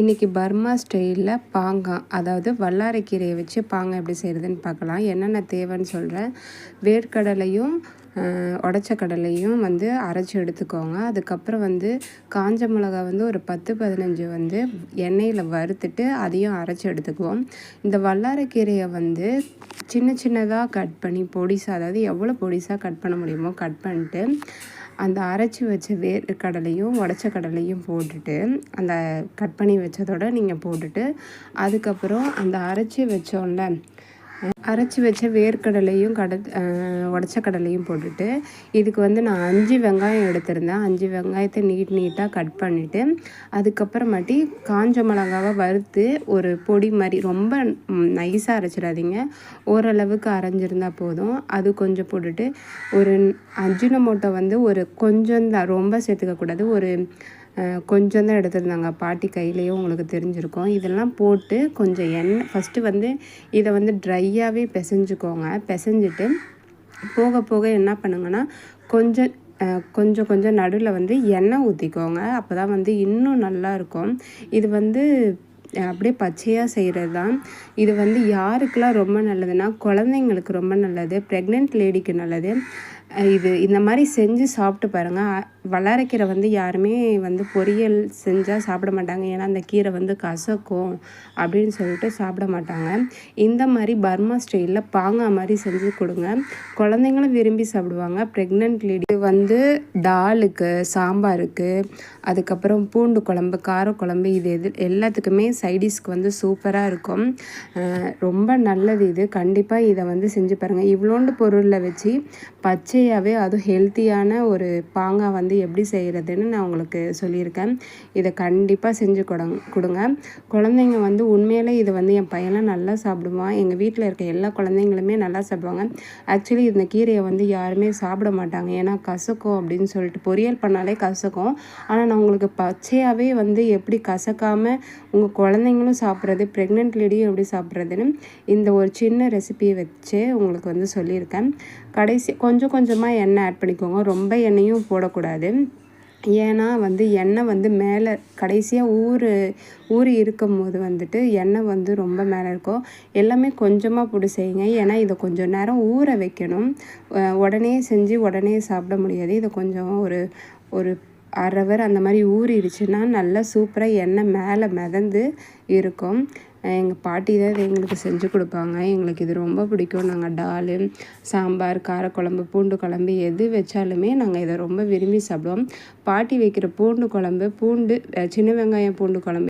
இன்றைக்கி பர்மா ஸ்டைலில் பாங்காய் அதாவது வல்லாரைக்கீரையை வச்சு பாங்காய் எப்படி செய்கிறதுன்னு பார்க்கலாம். என்னென்ன தேவைன்னு சொல்கிறேன் வேர்க்கடலையும் உடச்ச கடலையும் வந்து அரைச்சி எடுத்துக்கோங்க. அதுக்கப்புறம் வந்து காஞ்ச மிளகா வந்து ஒரு பத்து பதினஞ்சு வந்து எண்ணெயில் வறுத்துட்டு அதையும் அரைச்சி எடுத்துக்குவோம். இந்த வல்லாரைக்கீரையை வந்து சின்ன சின்னதாக கட் பண்ணி பொடிசாக அதாவது எவ்வளோ பொடிசாக கட் பண்ண முடியுமோ கட் பண்ணிட்டு அந்த அரைச்சி வச்ச வேர் கடலையும் உடச்ச கடலையும் போட்டுட்டு அந்த கட் பண்ணி வச்சதோட நீங்கள் போட்டுட்டு அதுக்கப்புறம் அந்த அரைச்சி வச்சோம்ல அரைச்சி வச்ச வேர்க்கடலையும் கட உடச்ச கடலையும் போட்டுட்டு இதுக்கு வந்து நான் அஞ்சு வெங்காயம் எடுத்திருந்தேன். அஞ்சு வெங்காயத்தை நீட் நீட்டாக கட் பண்ணிவிட்டு அதுக்கப்புறமாட்டி காஞ்ச மிளகாவை வறுத்து ஒரு பொடி மாதிரி ரொம்ப நைஸாக அரைச்சிடாதீங்க. ஓரளவுக்கு அரைஞ்சிருந்தால் போதும். அது கொஞ்சம் போட்டுட்டு ஒரு அஜினமோட்டோ வந்து ஒரு கொஞ்சம் தான் ரொம்ப சேர்த்துக்கக்கூடாது. ஒரு கொஞ்சம் தான் எடுத்துருந்தாங்க. பாட்டி கையிலையும் உங்களுக்கு தெரிஞ்சிருக்கும். இதெல்லாம் போட்டு கொஞ்சம் எண்ணெய் ஃபஸ்ட்டு வந்து இதை வந்து ட்ரையாகவே பிசைஞ்சுக்கோங்க. பிசைஞ்சிட்டு போக போக என்ன பண்ணுங்கன்னா கொஞ்சம் கொஞ்சம் கொஞ்சம் நடுவில் வந்து எண்ணெய் ஊற்றிக்கோங்க அப்போ தான் வந்து இன்னும் நல்லாயிருக்கும் இது வந்து அப்படியே பச்சையாக செய்கிறது தான் இது வந்து யாருக்கெல்லாம் ரொம்ப நல்லதுன்னா குழந்தைங்களுக்கு ரொம்ப நல்லது ப்ரெக்னென்ட் லேடிக்கு நல்லது. இது இந்த மாதிரி செஞ்சு சாப்பிட்டு பாருங்கள் வளரக்கீரை வந்து யாருமே வந்து பொரியல் செஞ்சால் சாப்பிட மாட்டாங்க. ஏன்னா அந்த கீரை வந்து கசக்கும் அப்படின்னு சொல்லிட்டு சாப்பிட மாட்டாங்க. இந்த மாதிரி பர்மா ஸ்டைலில் பாங்கா மாதிரி செஞ்சு கொடுங்க. குழந்தைங்களும் விரும்பி சாப்பிடுவாங்க. ப்ரெக்னென்ட் லேடி வந்து டாலுக்கு சாம்பாருக்கு அதுக்கப்புறம் பூண்டு குழம்பு காரக்குழம்பு இது எது எல்லாத்துக்குமே சைடிஷ்க்கு வந்து சூப்பராக இருக்கும். ரொம்ப நல்லது இது. கண்டிப்பாக இதை வந்து செஞ்சு பாருங்கள் இவ்வளோண்டு பொருளில் வச்சு பச்சை பச்சையாகவே அதுவும் ஹெல்த்தியான ஒரு பாங்காக வந்து எப்படி செய்கிறதுன்னு நான் உங்களுக்கு சொல்லியிருக்கேன். இதை கண்டிப்பாக செஞ்சு கொடங் கொடுங்க. குழந்தைங்க வந்து உண்மையிலே இதை வந்து என் பையன்லாம் நல்லா சாப்பிடுவான். எங்கள் வீட்டில் இருக்க எல்லா குழந்தைங்களுமே நல்லா சாப்பிடுவாங்க. ஆக்சுவலி இந்த கீரையை வந்து யாருமே சாப்பிட மாட்டாங்க. ஏன்னா கசக்கும் அப்படின்னு சொல்லிட்டு பொரியல் பண்ணாலே கசக்கும். ஆனால் நான் உங்களுக்கு பச்சையாகவே வந்து எப்படி கசக்காமல் உங்கள் குழந்தைங்களும் சாப்பிட்றது ப்ரெக்னென்ட் லேடியும் எப்படி சாப்பிட்றதுன்னு இந்த ஒரு சின்ன ரெசிபியை வச்சு உங்களுக்கு வந்து சொல்லியிருக்கேன். கடைசி கொஞ்சம் கொஞ்சம் கொஞ்சமாக எண்ணெய் ஆட் பண்ணிக்கோங்க. ரொம்ப எண்ணெயும் போடக்கூடாது. ஏன்னா வந்து எண்ணெய் வந்து மேலே கடைசியாக ஊர் ஊர் இருக்கும் போது வந்துட்டு எண்ணெய் வந்து ரொம்ப மேலே இருக்கும். எல்லாமே கொஞ்சமாக போட்டு செய்யுங்க. ஏன்னா இதை கொஞ்சம் நேரம் ஊற வைக்கணும். உடனே செஞ்சு உடனே சாப்பிட முடியாது. இதை கொஞ்சம் ஒரு ஒரு அரை அந்த மாதிரி ஊறிடுச்சுன்னா நல்லா சூப்பராக எண்ணெய் மேலே மிதந்து இருக்கும். எங்கள் பாட்டி தான் இதை எங்களுக்கு செஞ்சு கொடுப்பாங்க. எங்களுக்கு இது ரொம்ப பிடிக்கும். நாங்கள் டால் சாம்பார் காரக்குழம்பு பூண்டு குழம்பு எது வச்சாலுமே நாங்கள் இதை ரொம்ப விரும்பி சாப்பிடுவோம். பாட்டி வைக்கிற பூண்டு குழம்பு பூண்டு சின்ன வெங்காயம் பூண்டு குழம்பு